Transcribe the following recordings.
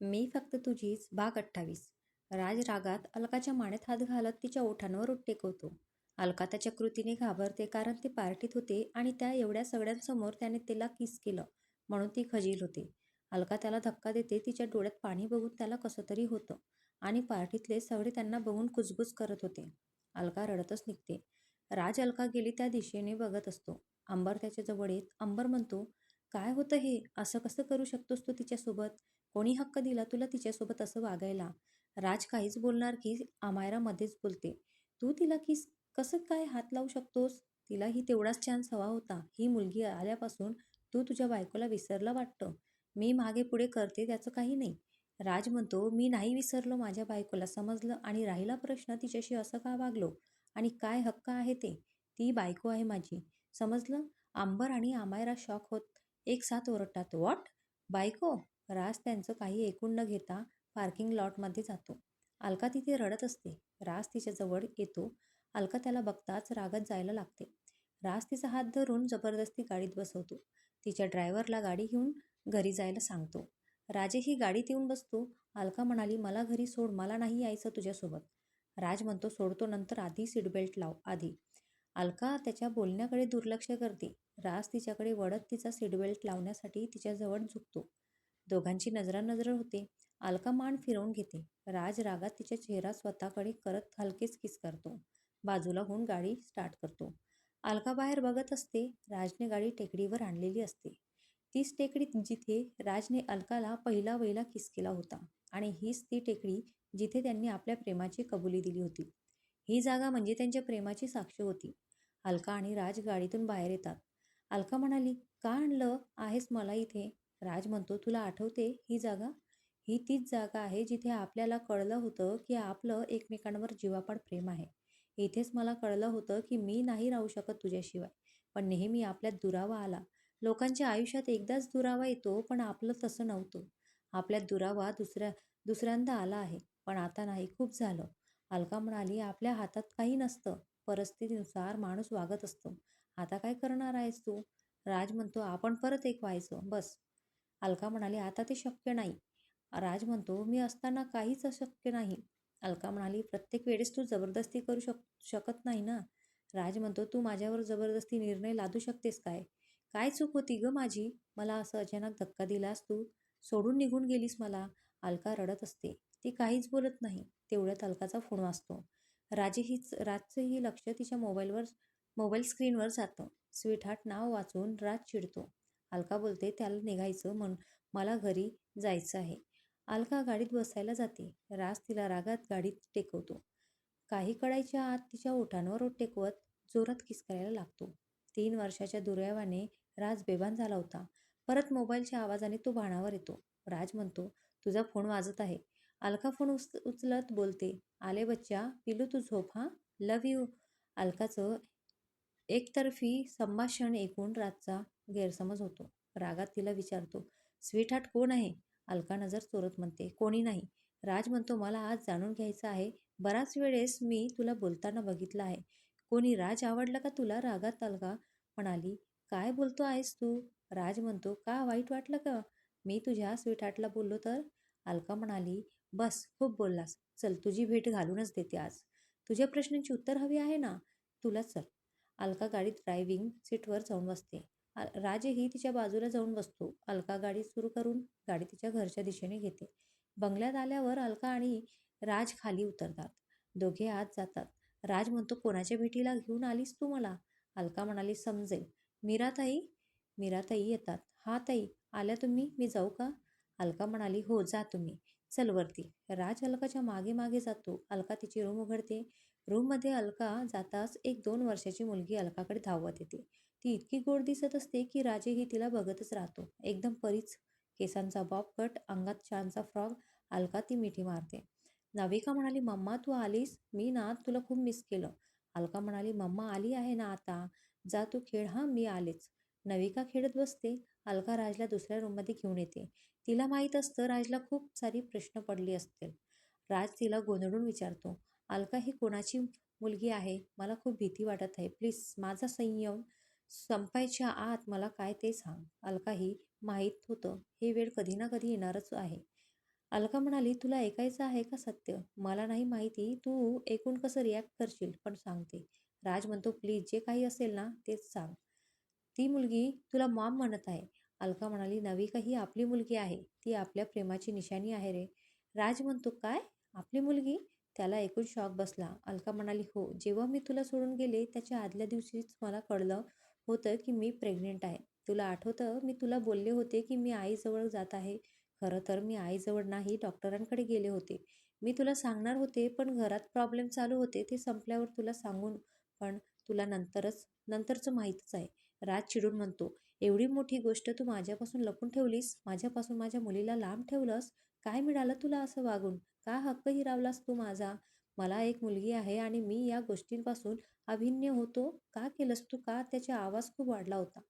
मी फक्त तुझीच भाग अठ्ठावीस. राज रागात अलकाच्या मानेत हात घालत तिच्या ओठांवर टेकवतो अलका त्याच्या कृतीने घाबरते कारण ते पार्टीत होते आणि त्या एवढ्या सगळ्यांसमोर त्याने तिला किस केलं म्हणून ती खजील होते. अलका त्याला धक्का देते तिच्या डोळ्यात पाणी बघून त्याला कसं तरी होतं आणि पार्टीतले सगळे त्यांना बघून कुजबुज करत होते. अलका रडतच निघते. राज अलका गेली त्या दिशेने बघत असतो. अंबर त्याच्याजवळ येत अंबर म्हणतो काय होतं हे? असं कसं करू शकतोस तू तिच्यासोबत? कोणी हक्क दिला तुला तिच्यासोबत असं वागायला? राज काहीच बोलणार की आमायरा मध्येच बोलते. तू तिला किस कसं काय हात लावू शकतोस? तिलाही तेवढाच चान्स हवा होता. ही मुलगी आल्यापासून तू तुझ्या बायकोला विसरलं वाटतं? मी मागे पुढे करते त्याचं काही नाही. राज म्हणतो मी नाही विसरलो माझ्या बायकोला. समजलं आणि राहिला प्रश्न तिच्याशी असं का वागलो? आणि काय हक्क आहे ते? ती बायको आहे माझी. समजलं? आंबर आणि आमायरा शॉक होत एक साथ ओरडतात. वॉट बायको? राज त्यांचं काही ऐकून न घेता पार्किंग लॉटमध्ये जातो. अलका तिथे रडत असते. राज तिच्याजवळ येतो. अलका त्याला बघताच रागत जायला लागते. राज तिचा हात धरून जबरदस्ती गाडीत बसवतो. तिच्या ड्रायव्हरला गाडी घेऊन घरी जायला सांगतो. राजेही गाडीत येऊन बसतो. अलका म्हणाली मला घरी सोड. मला नाही यायचं तुझ्यासोबत. राज म्हणतो सोडतो नंतर आधी सीटबेल्ट लाव आधी. अलका त्याच्या बोलण्याकडे दुर्लक्ष करते. राज तिच्याकडे वडत तिचा सीटबेल्ट लावण्यासाठी तिच्याजवळ झुकतो. दोघांची नजरानजर होते. अलका मान फिरवून घेते. राज रागात तिचा चेहरा स्वतःकडे करत हलकेच किस करतो. बाजूला होऊन गाडी स्टार्ट करतो. अलका बाहेर बघत असते. राजने गाडी टेकडीवर आणलेली असते. तीच टेकडी जिथे राजने अलकाला पहिला वहिला किस केला होता आणि हीच ती टेकडी जिथे त्यांनी आपल्या प्रेमाची कबुली दिली होती. ही जागा म्हणजे त्यांच्या प्रेमाची साक्ष होती. अलका आणि राज गाडीतून बाहेर येतात. अलका म्हणाली का आणलं? आहेस मला इथे. राज म्हणतो तुला आठवते ही जागा? ही तीच जागा आहे जिथे आपल्याला कळलं होतं की आपलं एकमेकांवर जीवापाड प्रेम आहे. इथेच मला कळलं होतं की मी नाही राहू शकत तुझ्याशिवाय. पण नेहमी आपल्यात दुरावा आला. लोकांच्या आयुष्यात एकदाच दुरावा येतो पण आपलं तसं नव्हतं. आपल्यात दुरावा दुसऱ्या दुसऱ्यांदा आला आहे. पण आता नाही खूप झालं. अलका म्हणाली आपल्या हातात काही नसतं. परिस्थितीनुसार माणूस वागत असतो. आता काय करणार आहेस तू? राज म्हणतो आपण परत एक व्हायचं. बस. अलका म्हणाली आता ते शक्य नाही. राज म्हणतो मी असताना काहीच अशक्य नाही. अलका म्हणाली प्रत्येक वेळेस तू जबरदस्ती करू शक शकत नाही ना? राज म्हणतो तू माझ्यावर जबरदस्ती निर्णय लादू शकतेस काय? काय चूक होती ग माझी? मला असं अचानक धक्का दिलास तू? सोडून निघून गेलीस मला? अलका रडत असते. ती काहीच बोलत नाही. तेवढ्यात अलकाचा फोन वाजतो. राजेहीच राजचंही लक्ष तिच्या मोबाईलवर मोबाईल स्क्रीनवर जातं. स्वीटहार्ट नाव वाचून राज चिडतो. अलका बोलते त्याला निघायचं म्हणून मला घरी जायचं आहे. अलका गाडीत बसायला जाते. राज तिला रागात गाडीत टेकवतो. काही कडायच्या आत तिच्या ओठांवर ओठ टेकवत जोरात किस करायला लागतो. तीन वर्षाच्या दुर्यावाने राज बेभान झाला होता. परत मोबाईलच्या आवाजाने तो भाणावर येतो. राज म्हणतो तुझा फोन वाजत आहे. अलका फोन उच उचलत बोलते आले बच्चा पिलू तू झोप हा? लव यू अलकाचं एकतर्फी संभाषण ऐकून राजचा गैरसमज होतो. रागात तिला विचारतो स्वीटहार्ट कोण आहे? अलका नजर चोरत म्हणते कोणी नाही. राज म्हणतो मला आज जाणून घ्यायचं आहे. बराच वेळेस मी तुला बोलताना बघितलं आहे. कोणी राज आवडला का तुला? रागात अलका म्हणाली काय बोलतो आहेस तू? राज म्हणतो का वाईट वाटलं का? मी तुझ्या स्वीटहार्टला बोललो तर? अलका म्हणाली बस खूप बोललास. चल तुझी भेट घालूनच देते आज. तुझ्या प्रश्नांची उत्तर हवी आहे ना? तुला चल. अलका गाडीत ड्रायव्हिंग सीटवर जाऊन बसते. राजही तिच्या बाजूला जाऊन बसतो. अलका गाडी सुरू करून गाडी तिच्या घरच्या दिशेने घेते. बंगल्यात आल्यावर अलका आणि राज खाली उतरतात. दोघे आत जातात. राज म्हणतो कोणाच्या भेटीला घेऊन आलीस तू मला? अलका म्हणाली समजेल. मीराताई मीराताई येतात. हा ताई आल्या तुम्ही? मी जाऊ का? अलका म्हणाली हो जा तुम्ही. चल वरती. राज अलकाच्या मागे मागे जातो. अलका तिची रूम उघडते. रूममध्ये अलका जाताच एक दोन वर्षाची मुलगी अलकाकडे धावत येते. ती इतकी गोड दिसत असते की राजेही तिला बघतच राहतो. एकदम परीच केसांचा बॉब कट अंगात छानचा फ्रॉक अलका ती मिठी मारते. नाविका म्हणाली मम्मा तू आलीस? मी ना तुला खूप मिस केलं. अलका म्हणाली मम्मा आली आहे ना आता? जा तू खेळ हां मी आलेच. नविका खेळत बसते. अलका राजला दुसऱ्या रूममध्ये घेऊन येते. तिला माहीत असतं राजला खूप सारी प्रश्न पडली असतील. राज तिला गोंधळून विचारतो अलका ही कोणाची मुलगी आहे? मला खूप भीती वाटत आहे. प्लीज माझा संयम संपायच्या आत मला काय ते सांग. अलकाही माहीत होतं. हे वेळ कधी ना कधी येणारच आहे. अलका म्हणाली तुला ऐकायचं आहे का सत्य? मला नाही माहिती. तू एकूण कसं रिॲक्ट करशील? पण सांगते. राज म्हणतो प्लीज जे काही असेल ना तेच सांग. ती मुलगी तुला मॉम म्हणत आहे. अलका म्हणाली नविका ही आपली मुलगी आहे. ती आपल्या प्रेमाची निशाणी आहे रे. राज म्हणतो काय? आपली मुलगी? त्याला ऐकून शॉक बसला. अलका म्हणाली हो जेव्हा मी तुला सोडून गेले त्याच्या आदल्या दिवशीच मला कळलं होतं की मी प्रेग्नेंट आहे. तुला आठवतं? मी तुला बोलले होते की मी आईजवळ जात आहे. खरं तर मी आईजवळ नाही डॉक्टरांकडे गेले होते. मी तुला सांगणार होते पण घरात प्रॉब्लेम चालू होते ते संपल्यावर तुला सांगून पण तुला नंतरच नंतरचं माहीतच आहे. राज चिडून म्हणतो एवढी मोठी गोष्ट तू माझ्यापासून लपून ठेवलीस? माझ्यापासून माझ्या मुलीला लांब ठेवलंस? काय मिळालं तुला असं वागून? का हक्क हिरावलास तू माझा? मला एक मुलगी आहे आणि मी या गोष्टींपासून अभिन्य होतो. का केलंस तू? का त्याचा आवाज खूप वाढला होता?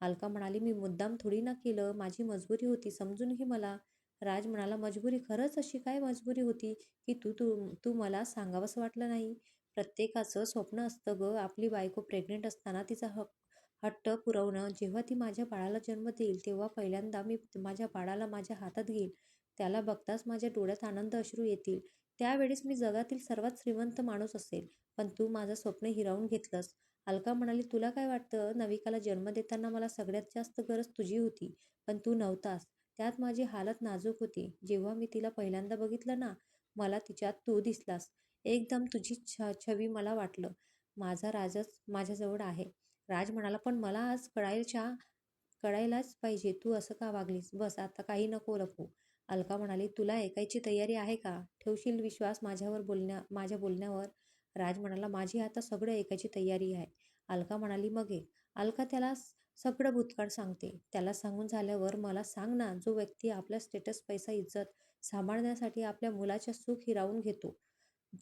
अलका म्हणाली मी मुद्दाम थोडी ना केलं. माझी मजबुरी होती. समजून घे मला. राज म्हणाला मजबुरी? खरंच अशी काय मजबुरी होती की तू तू तू मला सांगावंसं वाटलं नाही? प्रत्येकाचं स्वप्न असतं ग. आपली बायको प्रेग्नेंट असताना तिचा हक हट्ट पुरवणं. जेव्हा ती माझ्या बाळाला जन्म देईल तेव्हा पहिल्यांदा मी माझ्या बाळाला माझ्या हातात घेईल. त्याला बघताच माझ्या डोळ्यात आनंद अश्रू येतील. त्यावेळेस मी जगातील सर्वात श्रीमंत माणूस असेल. पण तू माझं स्वप्न हिरावून घेतलंस. अलका म्हणाली तुला काय वाटतं? नविकाला जन्म देताना मला सगळ्यात जास्त गरज तुझी होती. पण तू नव्हतास. त्यात माझी हालत नाजूक होती. जेव्हा मी तिला पहिल्यांदा बघितलं ना मला तिच्यात तू दिसलास. एकदम तुझी छ छवी मला वाटलं. माझा राजच माझ्याजवळ आहे. राज म्हणाला पण मला आज कळायच्या कळायलाच पाहिजे. तू असं का वागलीस? बस आता काही नको लपू अलका म्हणाली तुला ऐकायची तयारी आहे का? ठेवशील विश्वास माझ्यावर बोलण्या माझ्या बोलण्यावर? राज म्हणाला माझी आता सगळं ऐकायची तयारी आहे. अलका म्हणाली मग एक अलका त्याला सगळं भूतकाळ सांगते. त्याला सांगून झाल्यावर मला सांग ना जो व्यक्ती आपला स्टेटस पैसा इज्जत सांभाळण्यासाठी आपल्या मुलाच्या सुख हिरावून घेतो.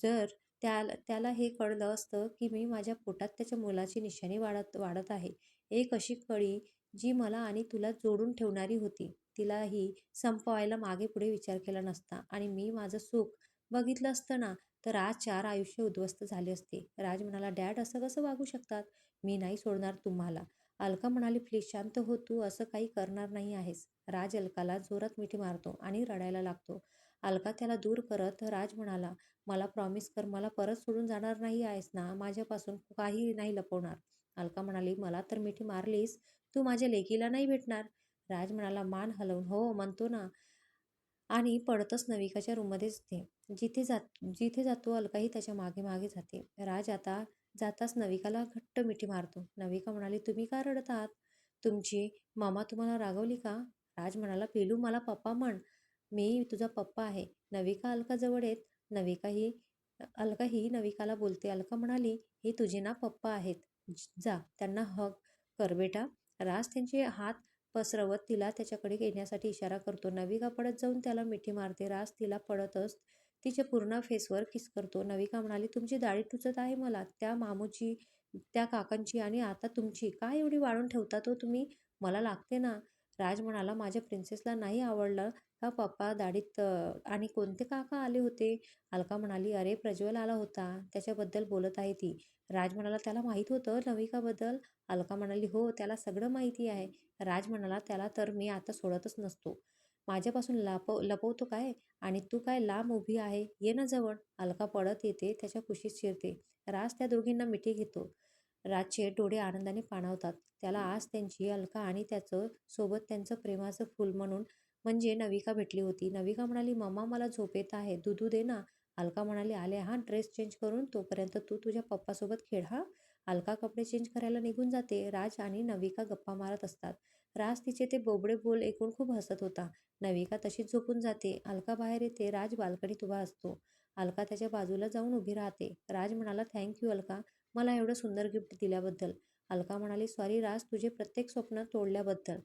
जर त्याला त्याला हे कळलं असतं की मी माझ्या पोटात त्याच्या मुलाची निशाणी वाढत वाढत आहे. एक अशी कळी जी मला आणि तुला जोडून ठेवणारी होती. तिलाही संपवायला मागे पुढे विचार केला नसता. आणि मी माझं सुख बघितलं असतं ना तर आज चार आयुष्य उद्ध्वस्त झाले असते. राज म्हणाला डॅड असं कसं वागू शकतात? मी नाही सोडणार तुम्हाला. अलका म्हणाली प्लीज शांत हो तू असं काही करणार नाही आहेस. राज अलकाला जोरात मिठी मारतो आणि रडायला लागतो. अलका त्याला दूर करत राज म्हणाला मला प्रॉमिस कर मला परत सोडून जाणार नाही आहेस ना माझ्यापासून काही नाही लपवणार. अलका म्हणाली मला तर मिठी मारलीस तू माझ्या लेकीला नाही भेटणार. राज म्हणाला मान हलवून. हो म्हणतो ना. आणि पडतच नविकाच्या रूममध्येच ते जिथे जात जिथे जातो अलकाही त्याच्यामागे मागे जाते. राज आता जाताच नविकाला घट्ट मिठी मारतो. नविका म्हणाली तुम्ही का रडत आहात? तुमची मामा तुम्हाला रागवली का? राज म्हणाला पेलू मला पप्पा म्हण. मी तुझा पप्पा आहे. नविका अलकाजवळ येत. नविका ही अलका ही नविकाला बोलते. अलका म्हणाली हे तुझे ना पप्पा आहेत. जा त्यांना हग कर बेटा. राज त्यांचे हात पसरवत तिला त्याच्याकडे येण्यासाठी इशारा करतो. नविका पडत जाऊन त्याला मिठी मारते. राज तिला पडतच तिच्या पूर्ण फेसवर किस करतो. नविका म्हणाली तुमची दाढी टुचत आहे मला. त्या मामूची त्या काकांची आणि आता तुमची. काय एवढी वाढून ठेवता तो तुम्ही? मला लागते ना. राज म्हणाला माझ्या प्रिन्सेसला नाही आवडलं. का पप्पा दाढीत आणि कोणते काका आले होते? अलका म्हणाली अरे प्रज्वल आला होता. त्याच्याबद्दल बोलत आहे ती. राज म्हणाला त्याला माहीत होतं नविकाबद्दल? अलका म्हणाली हो त्याला सगळं माहिती आहे. राज म्हणाला त्याला तर मी आता सोडतच नसतो. माझ्यापासून लपव लपवतो काय? आणि तू काय लांब उभी आहे? ये ना जवळ. अलका पडत येते त्याच्या कुशीत शिरते. राज त्या दोघींना मिठी घेतो. राजचे डोळे आनंदाने पाणावतात. त्याला आज त्यांची अलका आणि त्याचं सोबत त्यांचं प्रेमाचं फूल म्हणून म्हणजे नविका भेटली होती. नविका म्हणाली मम्मा मला झोप येत आहे. दुधू दे ना. अलका म्हणाली आले हा ड्रेस चेंज करून तोपर्यंत तू तुझ्या पप्पासोबत खेळ हा. अलका कपडे चेंज करायला निघून जाते. राज आणि नविका गप्पा मारत असतात. राज तिचे ते बोबडे बोल ऐकून खूप हसत होता. नविका तशीच झोपून जाते. अलका बाहेर येते. राज बाल्कनीत उभा असतो. अलका त्याच्या बाजूला जाऊन उभी राहते. राज म्हणाला थँक्यू अलका. मला एवढं सुंदर गिफ्ट दिल्याबद्दल. अलका म्हणाली सॉरी राज तुझे प्रत्येक स्वप्न तोडल्याबद्दल.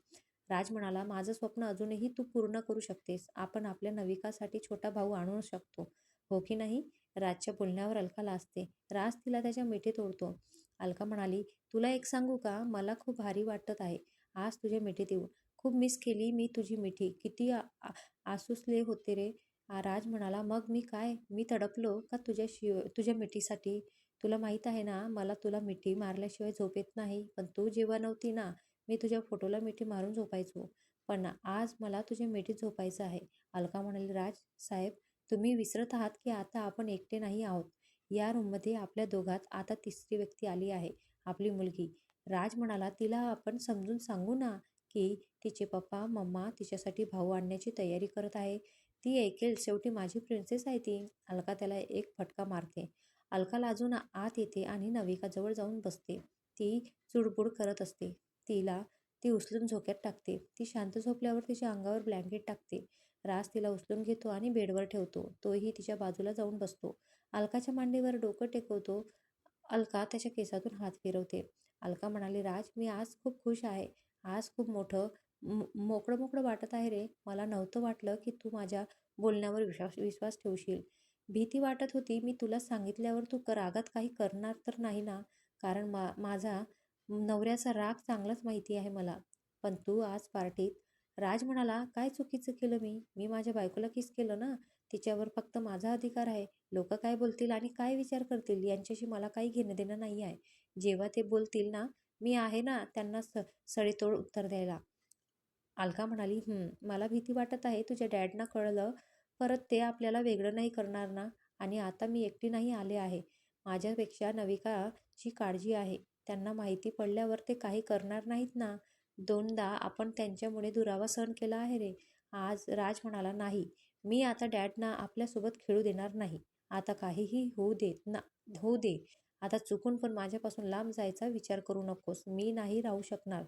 राज म्हणाला माझं स्वप्न अजूनही तू पूर्ण करू शकतेस. आपण आपल्या नविकासाठी छोटा भाऊ आणू शकतो. हो की नाही? राजच्या बोलण्यावर अलका लाजते. राज तिला त्याच्या मिठी तोडतो अलका म्हणाली तुला एक सांगू का? मला खूप भारी वाटत आहे. आज तुझ्या मिठीत येऊन खूप मिस केली मी तुझी मिठी. किती आसुसले होते रे. राज म्हणाला मग मी काय? मी तडपलो का तुझ्या शिव तुझ्या मिठीसाठी? तुला माहीत आहे ना मला तुला मिठी मारल्याशिवाय झोप येत नाही. पण तू जेव्हा नव्हती ना मी तुझ्या फोटोला मिठी मारून झोपायचो. पण आज मला तुझ्या मिठीत झोपायचं आहे. अलका म्हणाली राज साहेब तुम्ही विसरत आहात की आता आपण एकटे नाही आहोत. या रूममध्ये आपल्या दोघात आता तिसरी व्यक्ती आली आहे आपली मुलगी राज म्हणाला तिला आपण समजून सांगू ना की तिचे पप्पा मम्मा तिच्यासाठी भाऊ आणण्याची तयारी करत आहे. ती ऐकेल शेवटी माझी प्रिन्सेस आहे ती अलका त्याला एक फटका मारते. अलका लाजून आत येते आणि नविकाजवळ जाऊन बसते. ती चुडबुड करत असते. तिला ती उचलून झोक्यात टाकते. ती शांत झोपल्यावर तिच्या अंगावर ब्लँकेट टाकते. राज तिला उचलून घेतो आणि बेडवर ठेवतो. तोही तिच्या बाजूला जाऊन बसतो. अलकाच्या मांडीवर डोकं टेकवतो. अलका त्याच्या केसातून हात फिरवते. अलका म्हणाली राज मी आज खूप खुश आहे. आज खूप मोठं मोकळं मोकळं वाटत आहे रे. मला नव्हतं वाटलं की तू माझ्या बोलण्यावर विश्वास विश्वास ठेवशील. भीती वाटत होती. मी तुला सांगितल्यावर तू रागात काही करणार तर नाही ना? कारण मा माझा नवऱ्याचा राग चांगलाच माहिती आहे मला. पण तू आज पार्टीत. राज म्हणाला काय चुकीचं केलं मी? मी माझ्या बायकोला किस केलं ना? तिच्यावर फक्त माझा अधिकार आहे. लोक काय बोलतील आणि काय विचार करतील यांच्याशी मला काही घेणं देणं नाही आहे. जेव्हा ते बोलतील ना मी आहे ना त्यांना स सडेतोड उत्तर द्यायला. अलका म्हणाली मला भीती वाटत आहे. तुझ्या डॅडना कळलं. परत ते आपल्याला वेगळं नाही करणार ना? आणि आता मी एकटी नाही आले आहे. माझ्यापेक्षा नविकाची काळजी आहे. त्यांना माहिती पडल्यावर ते काही करणार नाहीत ना? दोनदा आपण त्यांच्यामुळे दुरावा सहन केला आहे रे. आज राज म्हणाला नाही मी आता डॅडना आपल्यासोबत खेळू देणार नाही. आता काहीही होऊ देत ना होऊ दे. आता चुकून पण माझ्यापासून लांब जायचा विचार करू नकोस. मी नाही राहू शकणार.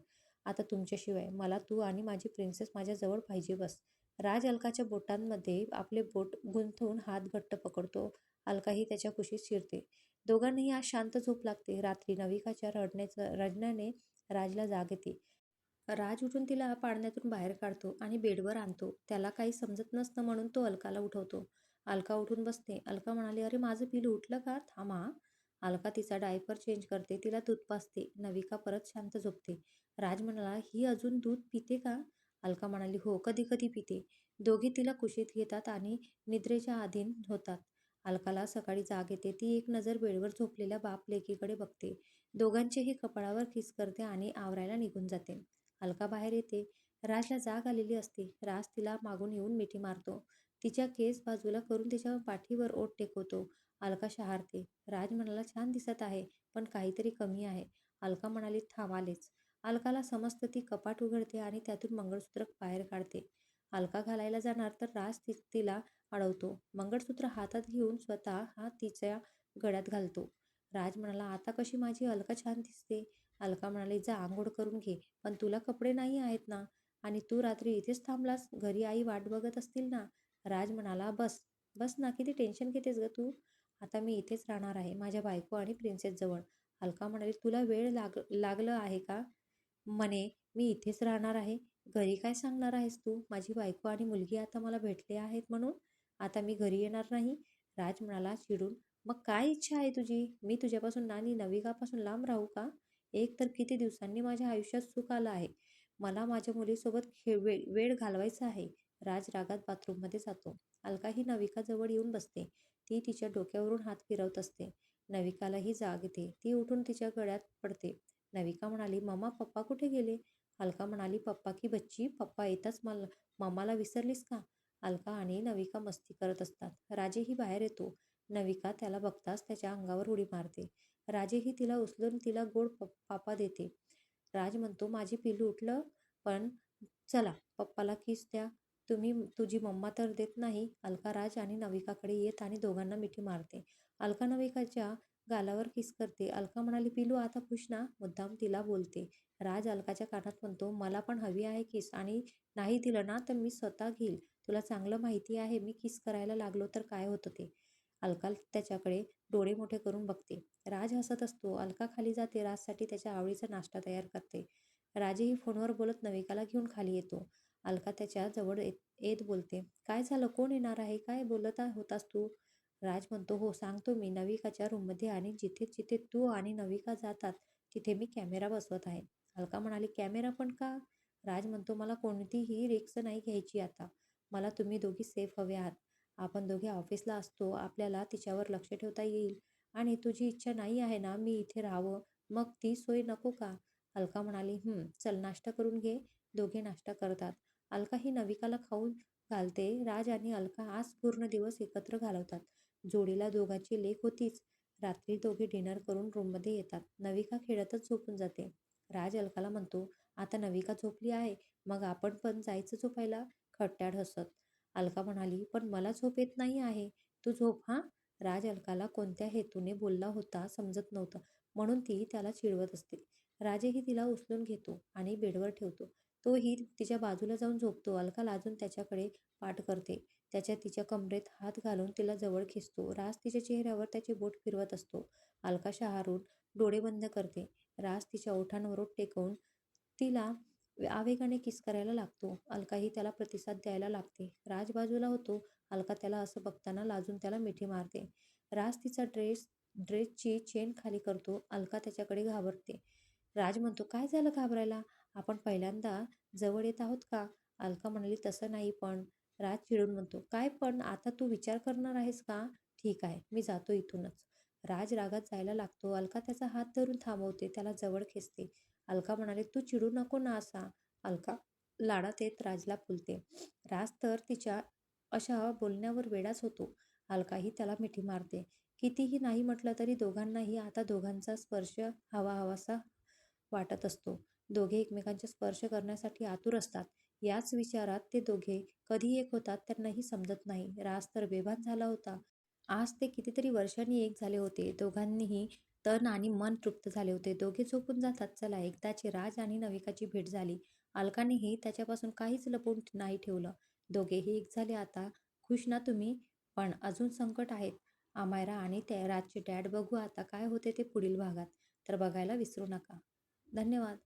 आता तुमच्याशिवाय मला तू आणि माझी प्रिन्सेस माझ्याजवळ पाहिजे बस. राज अलकाच्या बोटांमध्ये आपले बोट गुंतवून हात घट्ट पकडतो. अलकाही त्याच्या कुशीत शिरते. दोघांनाही आज शांत झोप लागते. रात्री नविकाच्या रडण्याचं रडण्याने राजला जाग येते. राज उठून तिला पाळण्यातून बाहेर काढतो आणि बेडवर आणतो. त्याला काही समजत नसतं म्हणून तो अलकाला उठवतो. अलका उठून बसते. अलका म्हणाली अरे माझं पिलू उठलं का? थांबा. अलका तिचा डायपर चेंज करते. तिला दूध पाजते. नविका परत शांत झोपते. राज म्हणाला ही अजून दूध पिते का? अलका म्हणाली हो कधी कधी पिते. दोघे तिला कुशीत घेतात आणि निद्रेच्या अधीन होतात अलकाला सकाळी जाग येते. ती एक नजर बेडवर झोपलेल्या बाप लेकीकडे बघते. दोघांचेही कपाळावर किस करते आणि आवरायला निघून जाते. अलका बाहेर येते. राजला जाग आलेली असते. राज तिला मागून येऊन मिठी मारतो. तिच्या केस बाजूला करून तिच्या पाठीवर ओट टेकवतो. अलका शहारते. राज म्हणाला छान दिसत आहे पण काहीतरी कमी आहे. अलका म्हणाली थांबालेच. अलकाला समजतं ती कपाट उघडते आणि त्यातून मंगळसूत्र बाहेर काढते. अलका घालायला जाणार तर राज ति तिला अडवतो. मंगळसूत्र हातात घेऊन स्वतः हा तिच्या गळ्यात घालतो. राज म्हणाला आता कशी माझी अलका छान दिसते. अलका म्हणाली जा आंघोळ करून घे. पण तुला कपडे नाही आहेत ना? आणि तू रात्री इथेच थांबलास? घरी आई वाट बघत असतील ना? राज म्हणाला बस बस ना किती टेन्शन घेतेस ग तू? आता मी इथेच राहणार आहे माझ्या बायको आणि प्रिन्सेस जवळ. अलका म्हणाली तुला वेळ लाग लागलं आहे का? म्हणे मी इथेच राहणार आहे. घरी काय सांगणार आहेस तू? माझी बायको आणि मुलगी आता मला भेटले आहेत म्हणून आता मी घरी येणार नाही. राज म्हणाला चिडून मग काय इच्छा आहे तुझी? मी तुझ्यापासून नानी नविकापासून लांब राहू का? एक तर किती दिवसांनी माझ्या आयुष्यात सुख आलं आहे. मला माझ्या मुलीसोबत खेळ वेळ वेळ घालवायचा आहे. राज रागात बाथरूममध्ये जातो. अलका ही नविकाजवळ येऊन बसते. ती तिच्या डोक्यावरून हात फिरवत असते. नविकालाही जाग येते. ती उठून तिच्या गळ्यात पडते. नविका म्हणाली मम्मा पप्पा कुठे गेले? अलका म्हणाली पप्पा की बच्ची पप्पा येताच मला मम्माला विसरलीस का? अलका आणि नविका मस्ती करत असतात. राजेही बाहेर येतो. नविका त्याला बघताच त्याच्या अंगावर उडी मारते. राजेही तिला उचलून तिला गोड पापा देते. राज म्हणतो माझी पिलू उठलं पण चला पप्पाला किस द्या. तुम्ही तुझी मम्मा तर देत नाही. अलका राज आणि नविकाकडे येत आणि दोघांना मिठी मारते. अलका नविकाच्या गालावर किस करते. अलका म्हणाली पिलू आता खुश ना? मुद्दाम तिला बोलते. राज अलकाच्या कानात म्हणतो मला पण हवी आहे किस आणि नाही दिलं ना तर मी स्वतः घेईल. तुला चांगलं माहिती आहे मी किस करायला लागलो तर काय होतं ते अलका त्याच्याकडे डोळे मोठे करून बघते. राज हसत असतो. अलका खाली जाते. राजसाठी त्याच्या आवडीचा नाश्ता तयार करते. राजेही फोनवर बोलत नविकाला घेऊन खाली येतो. अलका त्याच्याजवळ येत बोलते काय झालं? कोण येणार आहे? काय बोलत होतास तू राज म्हणतो हो सांगतो मी. नविकाच्या रूममध्ये आणि जिथे जिथे तू आणि नविका जातात तिथे मी कॅमेरा बसवत आहे. अलका म्हणाली कॅमेरा पण का? राज म्हणतो मला कोणतीही रिक्स नाही घ्यायची आता. मला तुम्ही दोघी सेफ हवे आहात. आपण दोघे ऑफिसला असतो. आपल्याला तिच्यावर लक्ष ठेवता येईल. आणि तुझी इच्छा नाही आहे ना मी इथे राहावं. मग ती सोय नको का? अलका म्हणाली चल नाश्ता करून घे. दोघे नाश्ता करतात. अलका ही नविकाला खाऊन घालते. राज आणि अलका आज पूर्ण दिवस एकत्र घालवतात. जोडीला दोघांची लेक होतीच. रात्री दोघे डिनर करून रूममध्ये येतात. नविका खेळतच झोपून जाते. राज अलकाला म्हणतो, आता नविका झोपली आहे, मग आपण पण जायचं झोपायला? खट्ट्याड हसत अलका म्हणाली, पण मला झोप येत नाही आहे. तू झोप हां. राज अलकाला कोणत्या हेतूने बोलला होता समजत नव्हतं, म्हणून ती त्याला चिडवत असते. राजेही तिला उचलून घेतो आणि बेडवर ठेवतो. तोही तिच्या बाजूला जाऊन झोपतो. अलका लाजून त्याच्याकडे पाठ करते. त्याच्या तिच्या कमरेत हात घालून तिला जवळ खेचतो. राज तिच्या चेहऱ्यावर त्याचे बोट फिरवत असतो. अलका शहारून डोळे बंद करते. राज तिच्या ओठांवर टेकवून तिला आवेगाने किस करायला लागतो. अलकाही त्याला प्रतिसाद द्यायला लागते. राज बाजूला होतो. अलका त्याला असं बघताना लाजून त्याला मिठी मारते. राज तिचा ड्रेस ड्रेसची चेन खाली करतो. अलका त्याच्याकडे घाबरते. राज म्हणतो, काय झालं घाबरायला? आपण पहिल्यांदा जवळ येत आहोत का? अलका म्हणाली, तसं नाही पण. राज चिडून म्हणतो, काय पण? आता तू विचार करणार आहेस का? ठीक आहे, मी जातो इथूनच. राज रागात जायला लागतो. अलका त्याचा हात धरून थांबवते. त्याला जवळ खेचते. अलका म्हणाले तू चिडू नको ना असा. अलका लाडात येत राजला फुलते. राज तर तिच्या अशा बोलण्यावर वेडाच होतो. अलकाही त्याला मिठी मारते. कितीही नाही म्हटलं तरी दोघांनाही आता दोघांचा स्पर्श हवा हवासा वाटत असतो. दोघे एकमेकांचा स्पर्श करण्यासाठी आतुर असतात. याच विचारात ते दोघे कधी एक होतात त्यांनाही समजत नाही. राज तर बेभान झाला होता. आज ते कितीतरी वर्षांनी एक झाले होते. दोघांनीही तन आणि मन तृप्त झाले होते. दोघे झोपून जातात. चला, एकदाची राज आणि नविकाची भेट झाली. अलकानेही त्याच्यापासून काहीच लपवून नाही ठेवलं. दोघेही एक झाले आता. खुश ना तुम्ही? पण अजून संकट आहेत. आमायरा आणि त्या राजचे डॅड बघू आता काय होते ते पुढील भागात. तर बघायला विसरू नका. धन्यवाद.